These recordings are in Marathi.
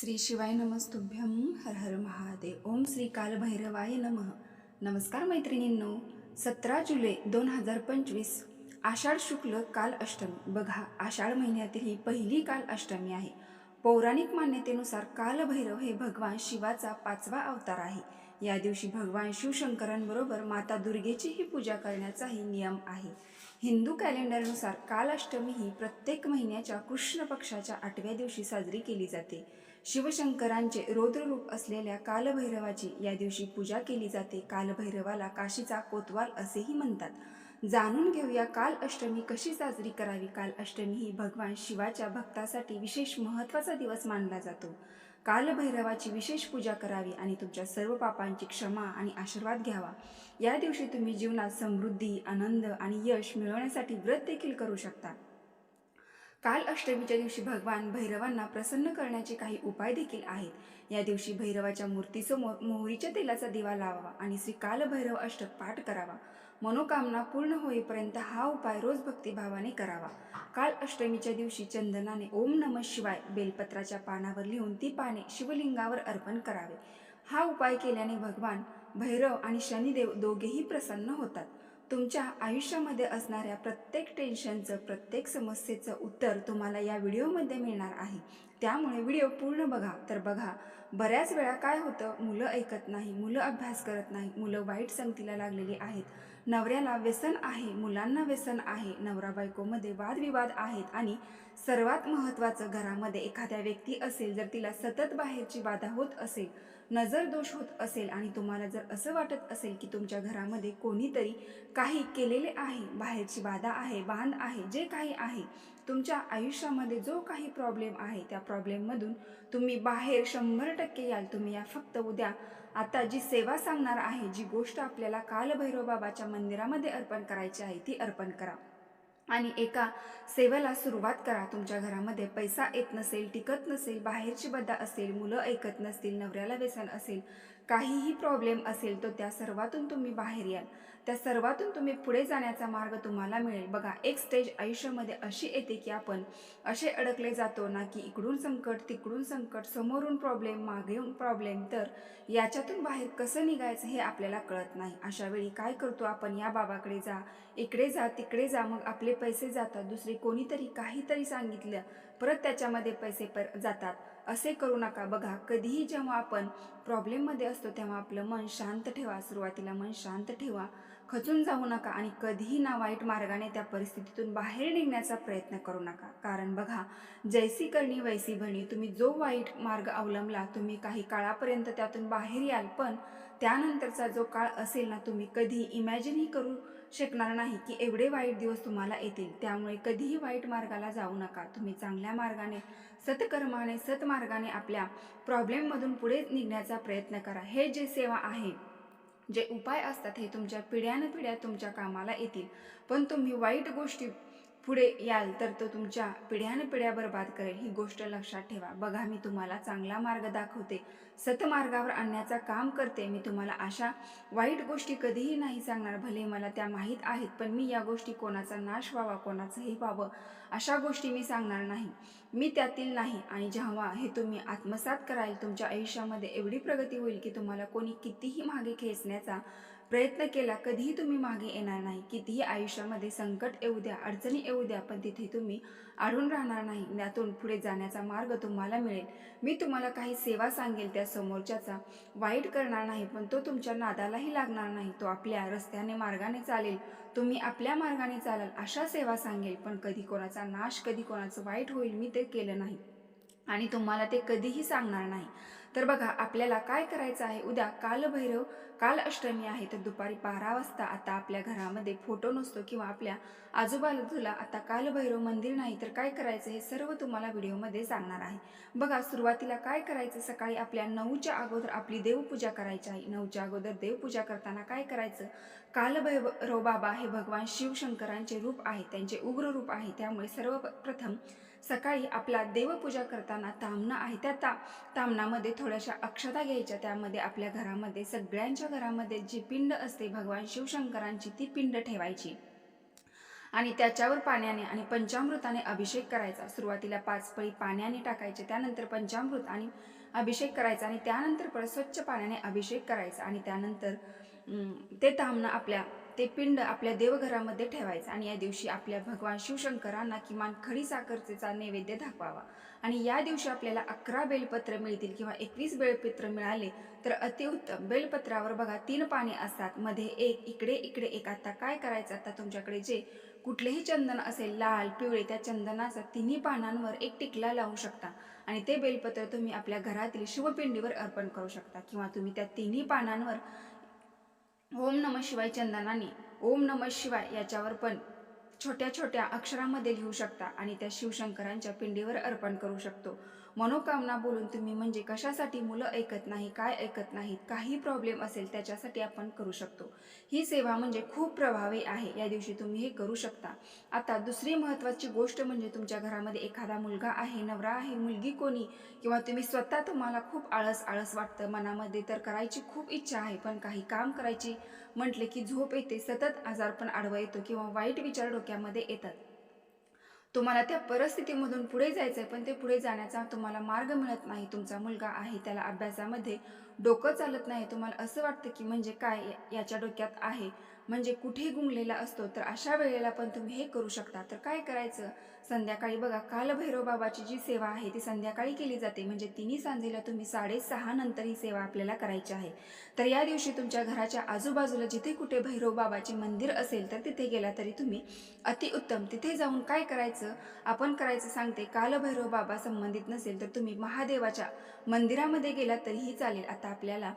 श्री शिवाय नमस्तुभ्यं हर हर महादेव. ओम श्री कालभैरवाय नमः. नमस्कार मैत्रिणींनो सतरा जुलै दोन हजार पंचवीस आषाढ शुक्ल काल अष्टमी. बघा आषाढ महिन्यातील ही पहिली काल अष्टमी आहे. पौराणिक मान्यतेनुसार कालभैरव हे भगवान शिवाचा पाचवा अवतार आहे. या दिवशी भगवान शिवशंकरांबरोबर माता दुर्गेचीही पूजा करण्याचाही नियम आहे. हिंदू कॅलेंडरनुसार काल अष्टमी ही प्रत्येक महिन्याच्या कृष्ण पक्षाच्या आठव्या दिवशी साजरी केली जाते. शिवशंकरांचे रौद्ररूप असलेल्या कालभैरवाची या दिवशी पूजा केली जाते. कालभैरवाला काशीचा कोतवाल असेही म्हणतात. जाणून घेऊया काल अष्टमी कशी साजरी करावी. काल अष्टमी ही भगवान शिवाच्या भक्तासाठी विशेष महत्त्वाचा दिवस मानला जातो. कालभैरवाची विशेष पूजा करावी आणि तुमच्या सर्व पापांची क्षमा आणि आशीर्वाद घ्यावा. या दिवशी तुम्ही जीवनात समृद्धी आनंद आणि यश मिळवण्यासाठी व्रत देखील करू शकता. काल अष्टमीच्या दिवशी भगवान भैरवांना प्रसन्न करण्याचे काही उपाय देखील आहेत. या दिवशी भैरवाच्या मूर्तीसमोर मोहरीच्या तेलाचा दिवा लावावा आणि श्री कालभैरव अष्टक पाठ करावा. मनोकामना पूर्ण होईपर्यंत हा उपाय रोज भक्तिभावाने करावा. काल अष्टमीच्या दिवशी चंदनाने ओम नम शिवाय बेलपत्राच्या पानावर लिहून ती पाने शिवलिंगावर अर्पण करावे. हा उपाय केल्याने भगवान भैरव आणि शनिदेव दोघेही प्रसन्न होतात. तुमच्या आयुष्यामध्ये असणाऱ्या प्रत्येक टेन्शनचं प्रत्येक समस्येचं उत्तर तुम्हाला या व्हिडिओमध्ये मिळणार आहे. त्यामुळे व्हिडिओ पूर्ण बघा. तर बघा बऱ्याच वेळा काय होतं? मुलं ऐकत नाही मुलं अभ्यास करत नाही मुलं वाईट संगतीला लागलेली आहेत. नवऱ्याला व्यसन आहे मुलांना व्यसन आहे नवरा बायकोमध्ये वादविवाद आहेत आणि सर्वात महत्त्वाचं घरामध्ये एखाद्या व्यक्ती असेल जर तिला सतत बाहेरची बाधा होत असेल नजर दोष होत असेल आणि तुम्हाला जर असं वाटत असेल की तुमच्या घरामध्ये कोणीतरी काही केलेले आहे बाहेरची बाधा आहे बांध आहे जे काही आहे तुमच्या आयुष्यामध्ये जो काही प्रॉब्लेम आहे त्या प्रॉब्लेममधून तुम्ही बाहेर शंभर टक्के याल. तुम्ही या फक्त उद्या आता जी सेवा सांगणार आहे जी गोष्ट आपल्याला कालभैरव बाबाच्या मंदिरामध्ये अर्पण करायची आहे ती अर्पण करा. आणि एका सेवेला सुरुवात करा. तुमच्या घरामध्ये पैसा येत नसेल टिकत नसेल बाहेरची बद्दा असेल मुलं ऐकत नसतील नवऱ्याला व्यसन असेल काहीही प्रॉब्लेम असेल तर त्या सर्वातून तुम्ही बाहेर याल. त्या सर्वातून तुम्ही पुढे जाण्याचा मार्ग तुम्हाला मिळेल. बघा एक स्टेज आयुष्यामध्ये अशी येते की आपण असे अडकले जातो ना की इकडून संकट तिकडून संकट समोरून प्रॉब्लेम मागेहून प्रॉब्लेम तर याच्यातून बाहेर कसं निघायचं हे आपल्याला कळत नाही. अशा वेळी काय करतो आपण? या बाबाकडे जा इकडे जा तिकडे जा मग आपले पैसे जातात. दुसरे कोणीतरी काहीतरी सांगितलं परत त्याच्यामध्ये पैसे पर जातात. असे करू नका. बघा कधीही जेव्हा आपण प्रॉब्लेममध्ये असतो तेव्हा आपलं मन शांत ठेवा. सुरुवातीला मन शांत ठेवा. खचून जाऊ नका आणि कधीही ना वाईट मार्गाने त्या परिस्थितीतून बाहेर निघण्याचा प्रयत्न करू नका. कारण बघा जैसी करणी वैसी भणी तुम्ही जो वाईट मार्ग अवलंबला तुम्ही काही काळापर्यंत त्यातून बाहेर याल पण त्यानंतरचा जो काळ असेल ना तुम्ही कधी इमॅजिनही करू शकणार नाही की एवढे वाईट दिवस तुम्हाला येतील. त्यामुळे कधीही वाईट मार्गाला जाऊ नका. तुम्ही चांगल्या मार्गाने सत्कर्माने सत्मार्गाने आपल्या प्रॉब्लेममधून पुढे निघण्याचा प्रयत्न करा. हे जे सेवा आहे जे उपाय असतात हे तुमच्या पिढ्यानपिढ्या तुमच्या कामाला येतील. पण तुम्ही वाईट गोष्टी पुढे याल तर तो तुमच्या पिढ्यानपिढ्या बर्बाद करेल. ही गोष्ट लक्षात ठेवा. बघा मी तुम्हाला चांगला मार्ग दाखवते. सतमार्गावर आणण्याचा काम करते. मी तुम्हाला अशा वाईट गोष्टी कधीही नाही सांगणार. भले मला त्या माहीत आहेत पण मी या गोष्टी कोणाचा नाश व्हावा कोणाचंही व्हावं अशा गोष्टी मी सांगणार नाही. मी त्यातील नाही आणि जेव्हा हे तुम्ही आत्मसात कराल तुमच्या आयुष्यामध्ये एवढी प्रगती होईल की तुम्हाला कोणी कितीही मागे खेचण्याचा प्रयत्न केला कधीही तुम्ही मागे येणार नाही. कितीही आयुष्यामध्ये संकट येऊ द्या अडचणी येऊ द्या पण तिथे तुम्ही अडून राहणार नाही. त्यातून पुढे जाण्याचा मार्ग तुम्हाला मिळेल. मी तुम्हाला काही सेवा सांगेल त्या समोरच्याचा वाईट करणार नाही पण तो तुमच्या नादालाही लागणार नाही. तो आपल्या रस्त्याने मार्गाने चालेल. तुम्ही आपल्या मार्गाने चालाल अशा सेवा सांगेल पण कधी कोणाचा नाश कधी कोणाचं वाईट होईल मी ते केलं नाही. आणि तुम्हाला ते कधीही सांगणार नाही. तर बघा आपल्याला काय करायचं आहे? उद्या कालभैरव काल अष्टमी आहे तर दुपारी बारा वाजता आता आपल्या घरामध्ये फोटो नसतो किंवा आपल्या आजूबाजूला आता कालभैरव मंदिर नाही तर काय करायचं हे सर्व तुम्हाला व्हिडिओमध्ये सांगणार आहे. बघा सुरुवातीला काय करायचं? सकाळी आपल्या नऊच्या अगोदर आपली देवपूजा करायची आहे. नऊच्या अगोदर देवपूजा करताना काय करायचं? कालभैरव बाबा हे भगवान शिवशंकरांचे रूप आहे त्यांचे उग्र रूप आहे त्यामुळे सर्वप्रथम सकाळी आपला देवपूजा करताना तामणं आहे. त्या ता तामणामध्ये थोड्याशा अक्षता घ्यायच्या. त्यामध्ये आपल्या घरामध्ये सगळ्यांच्या घरामध्ये जी पिंड असते भगवान शिवशंकरांची ती पिंड ठेवायची. आणि त्याच्यावर पाण्याने आणि पंचामृताने अभिषेक करायचा. सुरुवातीला पाच पळी पाण्याने टाकायचे त्यानंतर पंचामृत आणि अभिषेक करायचा आणि त्यानंतर परत स्वच्छ पाण्याने अभिषेक करायचा. आणि त्यानंतर ते तांबणं आपल्या ते पिंड आपल्या देवघरामध्ये ठेवायचं आणि या दिवशी आपल्या भगवान शिवशंकरांना किमान खडी साखरचेचा नैवेद्य दाखवावा. आणि या दिवशी आपल्याला अकरा बेलपत्र मिळतील किंवा एकवीस बेलपत्र मिळाले तर अतिउत्तम. बेलपत्रावर बघा तीन पाने असतात. मध्ये एक इकडे इकडे एक. आता काय करायचं? आता तुमच्याकडे जे कुठलेही चंदन असेल लाल पिवळे त्या चंदनाचा तिन्ही पानांवर एक टिकला लावू शकता. आणि ते बेलपत्र तुम्ही आपल्या घरातील शिवपिंडीवर अर्पण करू शकता. किंवा तुम्ही त्या तिन्ही पानांवर ओम नम शिवाय चंदनाने ओम नम शिवाय याच्यावर पण छोट्या छोट्या अक्षरामध्ये लिहू शकता आणि त्या शिवशंकरांच्या पिंडीवर अर्पण करू शकतो. मनोकामना बोलून तुम्ही म्हणजे कशासाठी मुलं ऐकत नाही काय ऐकत नाहीत काही प्रॉब्लेम असेल त्याच्यासाठी आपण करू शकतो. ही सेवा म्हणजे खूप प्रभावी आहे या दिवशी तुम्ही हे करू शकता. आता दुसरी महत्त्वाची गोष्ट म्हणजे तुमच्या घरामध्ये एखादा मुलगा आहे नवरा आहे मुलगी कोणी किंवा तुम्ही स्वतः तुम्हाला खूप आळस आळस वाटतं मनामध्ये तर करायची खूप इच्छा आहे पण काही काम करायची म्हटले की झोप येते सतत आजारपण आडवा येतो किंवा वाईट विचार डोक्यामध्ये येतात. तुम्हाला त्या परिस्थितीमधून पुढे जायचं आहे पण ते पुढे जाण्याचा तुम्हाला मार्ग मिळत नाही. तुमचा मुलगा आहे त्याला अभ्यासामध्ये डोकं चालत नाही. तुम्हाला असं वाटतं की म्हणजे काय या- याच्या डोक्यात आहे? म्हणजे कुठे गुंगलेला असतो? तर अशा वेळेला पण तुम्ही हे करू शकता. तर काय करायचं? संध्याकाळी बघा कालभैरव बाबाची जी सेवा आहे ती संध्याकाळी केली जाते. म्हणजे तिन्ही सांजेला तुम्ही साडेसहा नंतर ही सेवा आपल्याला करायची आहे. तर या दिवशी तुमच्या घराच्या आजूबाजूला जिथे कुठे भैरव बाबाचे मंदिर असेल तर तिथे गेला तरी तुम्ही अतिउत्तम तिथे जाऊन काय करायचं? आपण करायचं सांगते कालभैरव बाबा संबंधित नसेल तर तुम्ही महादेवाच्या मंदिरामध्ये गेला तरीही चालेल. आता आपल्याला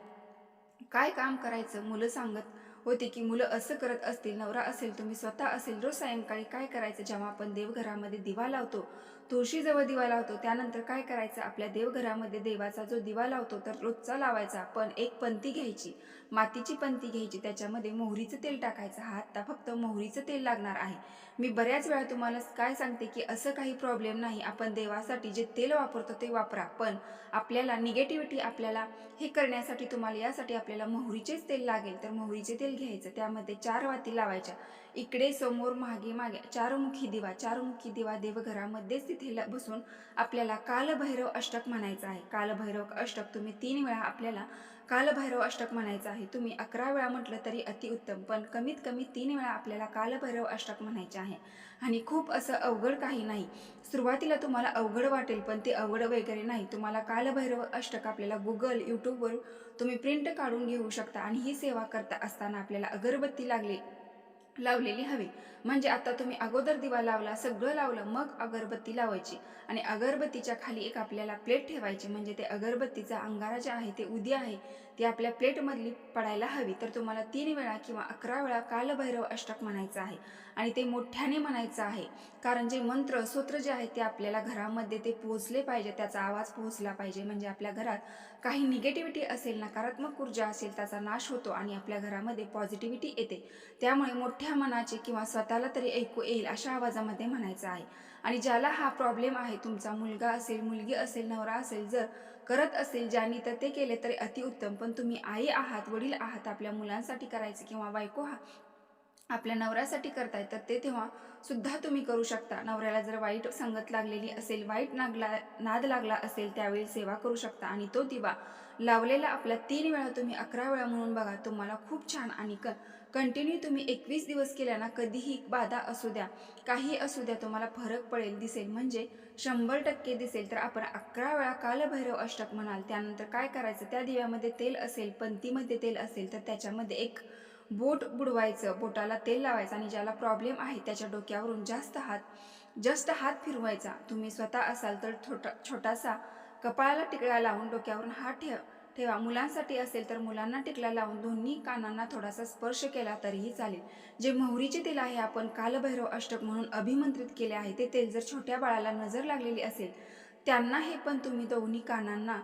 काय काम करायचं? मुलं सांगत होते की मुलं असं करत असतील नवरा असेल तुम्ही स्वतः असेल रोज सायंकाळी काय करायचं? जेव्हा आपण देवघरामध्ये दिवा लावतो तुळशीजवळ दिवा लावतो त्यानंतर काय करायचं? आपल्या देवघरामध्ये देवाचा जो दिवा लावतो तर रोजचा लावायचा पण एक पंती घ्यायची मातीची पंती घ्यायची त्याच्यामध्ये मोहरीचं तेल टाकायचं. हा आत्ता फक्त मोहरीचं तेल लागणार आहे. मी बऱ्याच वेळा तुम्हाला काय सांगते की असं काही प्रॉब्लेम नाही. आपण देवासाठी जे तेल वापरतो ते वापरा. पण आपल्याला निगेटिव्हिटी आपल्याला हे करण्यासाठी तुम्हाला यासाठी आपल्याला मोहरीचेच तेल लागेल. तर मोहरीचे तेल घ्यायचं. त्यामध्ये चार वाती लावायच्या. इकडे समोर मागे मागे. चारमुखी दिवा चारमुखी दिवा देवघरामध्येच तिथे बसून आपल्याला कालभैरव अष्टक म्हणायचं आहे. कालभैरव अष्टक तुम्ही तीन वेळा आपल्याला कालभैरव अष्टक म्हणायचं आहे. तुम्ही अकरा वेळा म्हटलं तरी अतिउत्तम पण कमीत कमी तीन वेळा आपल्याला कालभैरव अष्टक म्हणायचे आहे. आणि खूप असं अवघड काही नाही. सुरुवातीला तुम्हाला अवघड वाटेल पण ते अवघड वगैरे नाही. तुम्हाला कालभैरव अष्टक आपल्याला गुगल यूट्यूबवर तुम्ही प्रिंट काढून घेऊ शकता. आणि ही सेवा करता असताना आपल्याला अगरबत्ती लागली लावलेली हवी. म्हणजे आता तुम्ही अगोदर दिवा लावला सगळं लावलं मग अगरबत्ती लावायची. आणि अगरबत्तीच्या खाली एक आपल्याला प्लेट ठेवायची. म्हणजे ते अगरबत्तीचा अंगारा जे आहे ते उदी आहे. ती आपल्या प्लेटमधली पडायला हवी. तर तुम्हाला तीन वेळा किंवा अकरा वेळा कालभैरव अष्टक म्हणायचं आहे. आणि ते मोठ्याने म्हणायचं आहे. कारण जे मंत्र सूत्र जे आहे ते आपल्याला घरामध्ये ते पोहोचले पाहिजे त्याचा आवाज पोहोचला पाहिजे. म्हणजे आपल्या घरात काही निगेटिव्हिटी असेल नकारात्मक ऊर्जा असेल त्याचा नाश होतो आणि आपल्या घरामध्ये पॉझिटिव्हिटी येते. त्यामुळे मोठ्या मनाचे किंवा स्वतःला तरी ऐकू येईल अशा आवाजामध्ये म्हणायचं आहे. आणि ज्याला हा प्रॉब्लेम आहे तुमचा मुलगा असेल मुलगी असेल नवरा असेल जर करत असेल ज्यांनी तर ते केले तरी अतिउत्तम पण तुम्ही आई आहात वडील आहात आपल्या मुलांसाठी करायचं किंवा बायको हा आपल्या नवऱ्यासाठी करताय तर ते तेव्हा सुद्धा तुम्ही करू शकता. नवऱ्याला जर वाईट संगत लागलेली असेल वाईट नागला नाद लागला असेल त्यावेळी सेवा करू शकता. आणि तो दिवा लावलेला आपल्या तीन वेळा तुम्ही अकरा वेळा म्हणून बघा तुम्हाला खूप छान आणि क कंटिन्यू तुम्ही एकवीस दिवस केल्या ना कधीही बाधा असू द्या. काही असू द्या तुम्हाला फरक पडेल दिसेल. म्हणजे शंभर टक्के दिसेल. तर आपण अकरा वेळा कालभैरव अष्टक म्हणाल. त्यानंतर काय करायचं? त्या दिव्यामध्ये तेल असेल पंतीमध्ये तेल असेल तर त्याच्यामध्ये एक बोट बुडवायचं. बोटाला तेल लावायचं आणि ज्याला प्रॉब्लेम आहे त्याच्या डोक्यावरून जास्त हात जास्त हात फिरवायचा. तुम्ही स्वतः असाल तर छोटा छोटासा कपाळाला टिकळा लावून डोक्यावरून हात ठेव. ठेवा. मुलांसाठी असेल तर मुलांना टिकला लावून दोन्ही कानांना थोडासा स्पर्श केला तरीही चालेल. जे मोहरीचे तेल आहे आपण कालभैरव अष्टक म्हणून अभिमंत्रित केले आहे ते तेल जर छोट्या बाळाला नजर लागलेली असेल त्यांना हे पण तुम्ही दोन्ही कानांना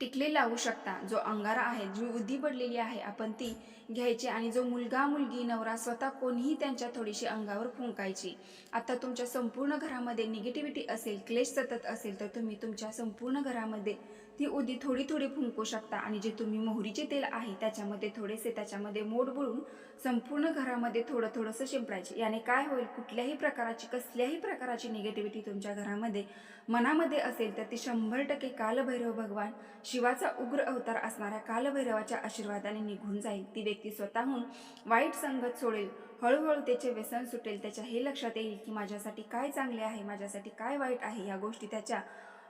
टिकले लावू शकता. जो अंगारा आहे जी उदी पडलेली आहे आपण ती घ्यायची आणि जो मुलगा मुलगी नवरा स्वतः कोणीही त्यांच्या थोडीशी अंगावर फुंकायची. आता तुमच्या संपूर्ण घरामध्ये निगेटिव्हिटी असेल क्लेश सतत असेल तर तुम्ही तुमच्या संपूर्ण घरामध्ये ती उदी थोडी थोडी फुंकू शकता. आणि जे तुम्ही मोहरीचे तेल आहे त्याच्यामध्ये थोडेसे त्याच्यामध्ये मोड बुडून संपूर्ण घरामध्ये थोडं थोडंसं शिंपडायचे. याने काय होईल? कुठल्याही प्रकाराची कसल्याही प्रकाराची निगेटिव्हिटी तुमच्या घरामध्ये मनामध्ये असेल तर ती शंभर टक्के कालभैरव भगवान शिवाचा उग्र अवतार असणाऱ्या कालभैरवाच्या आशीर्वादाने निघून जाईल. ती व्यक्ती स्वतःहून वाईट संगत सोडेल. हळूहळू त्याचे व्यसन सुटेल. त्याच्या हे लक्षात येईल की माझ्यासाठी काय चांगले आहे माझ्यासाठी काय वाईट आहे या गोष्टी त्याच्या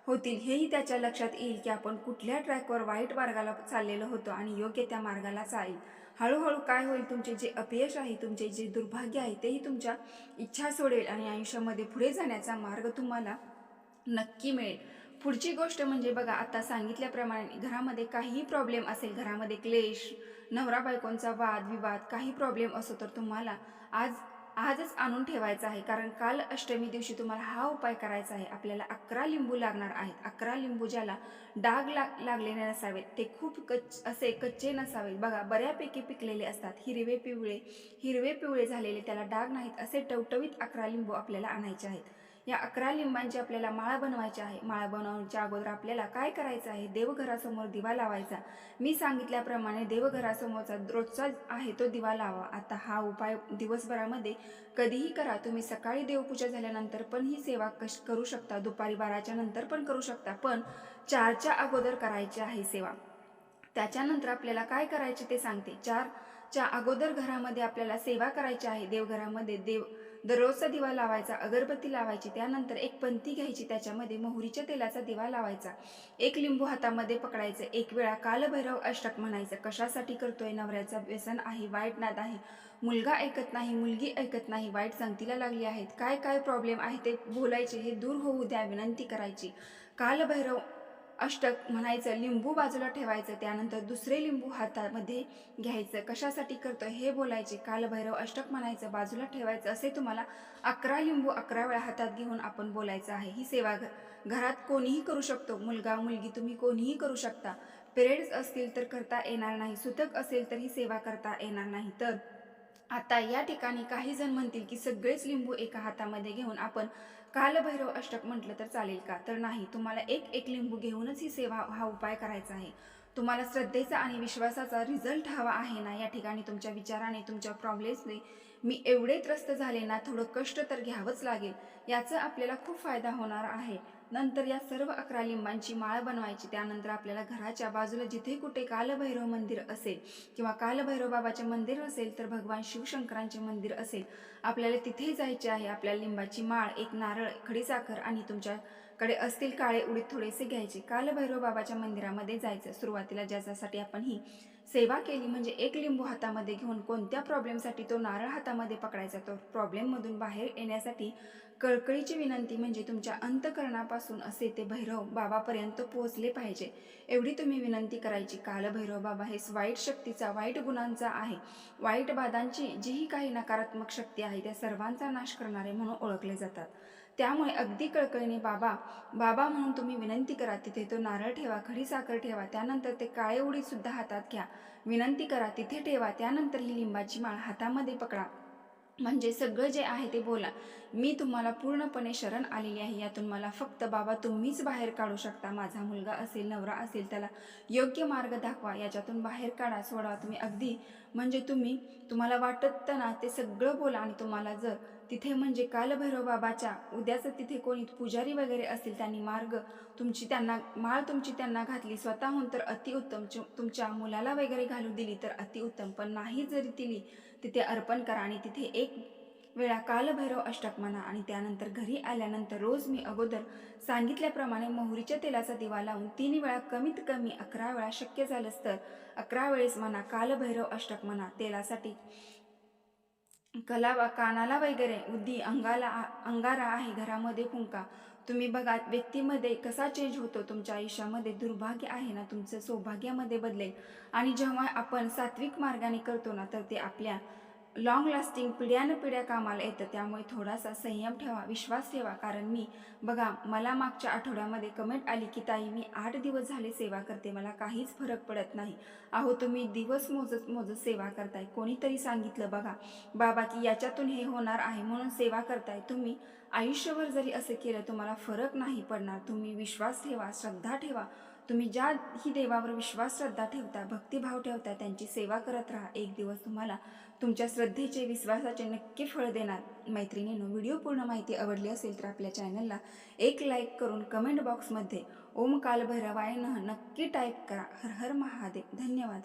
होतील हेही त्याच्या लक्षात येईल की आपण कुठल्या ट्रॅकवर वाईट मार्गाला चाललेलं होतो आणि योग्य त्या मार्गाला चालेल. हळूहळू काय होईल तुमचे जे अपयश आहे तुमचे जे दुर्भाग्य आहे तेही तुमच्या इच्छा सोडेल आणि आयुष्यामध्ये पुढे जाण्याचा मार्ग तुम्हाला नक्की मिळेल. पुढची गोष्ट म्हणजे बघा आता सांगितल्याप्रमाणे घरामध्ये काहीही प्रॉब्लेम असेल घरामध्ये क्लेश नवरा बायकोंचा वाद विवाद काही प्रॉब्लेम असो तर तुम्हाला आज आजच आणून ठेवायचा आहे. कारण काल अष्टमी दिवशी तुम्हाला हा उपाय करायचा आहे. आपल्याला अकरा लिंबू लागणार आहेत. अकरा लिंबू ज्याला डाग लाग लागलेले नसावेत ते खूप कच्च असे कच्चे नसावेत. बघा बऱ्यापैकी पिकलेले असतात. हिरवे पिवळे हिरवे पिवळे झालेले त्याला डाग नाहीत असे टवटवीत अकरा लिंबू आपल्याला आणायचे आहेत. या अकरा लिंबांची आपल्याला माळा बनवायची आहे. माळा बनवण्याच्या अगोदर आपल्याला काय करायचं आहे? देवघरासमोर दिवा लावायचा. मी सांगितल्याप्रमाणे देवघरासमोरचा रोजचा आहे तो दिवा लावा. आता हा उपाय दिवसभरामध्ये कधीही करा. तुम्ही सकाळी देवपूजा झाल्यानंतर पण ही सेवा कश करू शकता. दुपारी बाराच्या नंतर पण करू शकता. पण चारच्या अगोदर करायची आहे सेवा. त्याच्यानंतर आपल्याला काय करायचे ते सांगते. चारच्या अगोदर घरामध्ये आपल्याला सेवा करायची आहे. देवघरामध्ये देव दररोजचा दिवा लावायचा अगरबत्ती लावायची त्यानंतर एक पंथी घ्यायची त्याच्यामध्ये मोहरीच्या तेलाचा दिवा लावायचा. एक लिंबू हातामध्ये पकडायचं एक वेळा कालभैरव अष्टक म्हणायचं कशासाठी करतोय नवऱ्याचा व्यसन आहे वाईट नाद आहे. मुलगा ऐकत नाही मुलगी ऐकत नाही वाईट संगतीला लागली आहेत. काय काय प्रॉब्लेम आहे ते बोलायचे हे दूर होऊ द्या विनंती करायची. कालभैरव अष्टक म्हणायचं लिंबू बाजूला ठेवायचं त्यानंतर दुसरे लिंबू हातामध्ये घ्यायचं. कशासाठी करतं हे बोलायचे. कालभैरव अष्टक म्हणायचं बाजूला ठेवायचं असे तुम्हाला अकरा लिंबू अकरा वेळा हातात घेऊन आपण बोलायचं आहे. ही सेवा घ घरात कोणीही करू शकतो. मुलगा मुलगी तुम्ही कोणीही करू शकता. पिरियड्स असतील तर करता येणार नाही. सुतक असेल तर ही सेवा करता येणार नाही. तर आता या ठिकाणी काही जण म्हणतील की सगळेच लिंबू एका हातामध्ये घेऊन आपण कालभैरव अष्टक म्हटलं तर चालेल का? तर नाही तुम्हाला एक एक लिंबू घेऊनच ही सेवा हा उपाय करायचा आहे. तुम्हाला श्रद्धेचा आणि विश्वासाचा रिझल्ट हवा आहे ना? या ठिकाणी तुमच्या विचाराने तुमच्या प्रॉब्लेम्सने मी एवढे त्रस्त झाले ना थोडं कष्ट तर घ्यावंच लागेल याचा आपल्याला खूप फायदा होणार आहे. नंतर या सर्व अकरा लिंबांची माळ बनवायची त्यानंतर आपल्याला घराच्या बाजूला जिथे कुठे कालभैरव मंदिर असेल किंवा कालभैरव बाबाचे मंदिर असेल तर भगवान शिवशंकरांचे मंदिर असेल. आपल्याला तिथे जायचे आहे आपल्या लिंबाची माळ एक नारळ खडीसाखर आणि तुमच्याकडे असतील काळे उडीत थोडेसे घ्यायचे. कालभैरव बाबाच्या मंदिरामध्ये जायचं सुरुवातीला ज्याच्यासाठी आपण ही सेवा केली म्हणजे एक लिंबू हातामध्ये घेऊन कोणत्या प्रॉब्लेमसाठी तो नारळ हातामध्ये पकडायचा तो प्रॉब्लेममधून बाहेर येण्यासाठी कळकळीची विनंती म्हणजे तुमच्या अंतकरणापासून असे ते भैरव बाबापर्यंत पोहोचले पाहिजे. एवढी तुम्ही विनंती करायची. कालभैरव बाबा हे वाईट शक्तीचा वाईट गुणांचा आहे. वाईट बाधांची जीही काही नकारात्मक शक्ती आहे त्या सर्वांचा नाश करणारे म्हणून ओळखले जातात. त्यामुळे अगदी कळकळीने बाबा बाबा म्हणून तुम्ही विनंती करा तिथे तो नारळ ठेवा खडी साखर ठेवा त्यानंतर ते काळे उडीसुद्धा हातात घ्या. विनंती करा तिथे ठेवा त्यानंतर ही लिंबाची माळ हातामध्ये पकडा. म्हणजे सगळं जे आहे ते बोला. मी तुम्हाला पूर्णपणे शरण आलेली आहे यातून मला फक्त बाबा तुम्हीच बाहेर काढू शकता. माझा मुलगा असेल नवरा असेल त्याला योग्य मार्ग दाखवा याच्यातून बाहेर काढा सोडा. तुम्ही अगदी म्हणजे तुम्ही तुम्हाला वाटत ना ते सगळं बोला आणि तुम्हाला जर तिथे म्हणजे कालभैरव बाबाच्या उद्याचं तिथे कोणी पुजारी वगैरे असतील त्यांनी मार्ग तुमची त्यांना माळ तुमची त्यांना घातली स्वतःहून तर अतिउत्तम तुमच्या मुलाला वगैरे घालू दिली तर अतिउत्तम पण नाही जरी दिली तिथे अर्पण करा आणि तिथे एक वेळा कालभैरव अष्टक म्हणा आणि त्यानंतर घरी आल्यानंतर रोज मी अगोदर सांगितल्याप्रमाणे मोहरीच्या तेलाचा दिवा लावून तीन वेळा कमीत कमी अकरा वेळा शक्य झालंच तर अकरा वेळेस म्हणा कालभैरव अष्टक म्हणा तेलासाठी कला कानाला वगैरे उदी अंगाला अंगारा आहे घरामध्ये फुंका. तुम्ही बघा व्यक्तीमध्ये कसा चेंज होतो तुमच्या आयुष्यामध्ये? दुर्भाग्य आहे ना तुमचं? सौभाग्यामध्ये बदलेल. आणि जेव्हा आपण सात्विक मार्गाने करतो ना तर ते आपल्या लॉंग लास्टिंग पिढ्यानं पिढ्या कामाला येतं. त्यामुळे थोडासा संयम ठेवा विश्वास ठेवा. कारण मी बघा मला मागच्या आठवड्यामध्ये कमेंट आली की ताई मी आठ दिवस झाले सेवा करते. मला काहीच फरक पडत नाही. अहो तुम्ही दिवस मोजत मोजत सेवा करताय. कोणीतरी सांगितलं बघा बाबा की याच्यातून हे होणार आहे म्हणून सेवा करताय. तुम्ही आयुष्यभर जरी असं केलं तुम्हाला फरक नाही पडणार. तुम्ही विश्वास ठेवा श्रद्धा ठेवा. तुम्ही ज्या ही देवावर विश्वास श्रद्धा ठेवता भक्तिभाव ठेवता त्यांची सेवा करत राहा. एक दिवस तुम्हाला तुमच्या श्रद्धेचे विश्वासाचे नक्की फळ देणार. मैत्रिणींनो व्हिडिओ पूर्ण माहिती आवडली असेल तर आपल्या चॅनलला एक लाईक करून कमेंट बॉक्समध्ये ओम काल भैरवाय नक्की टाईप करा. हर हर महादेव. धन्यवाद.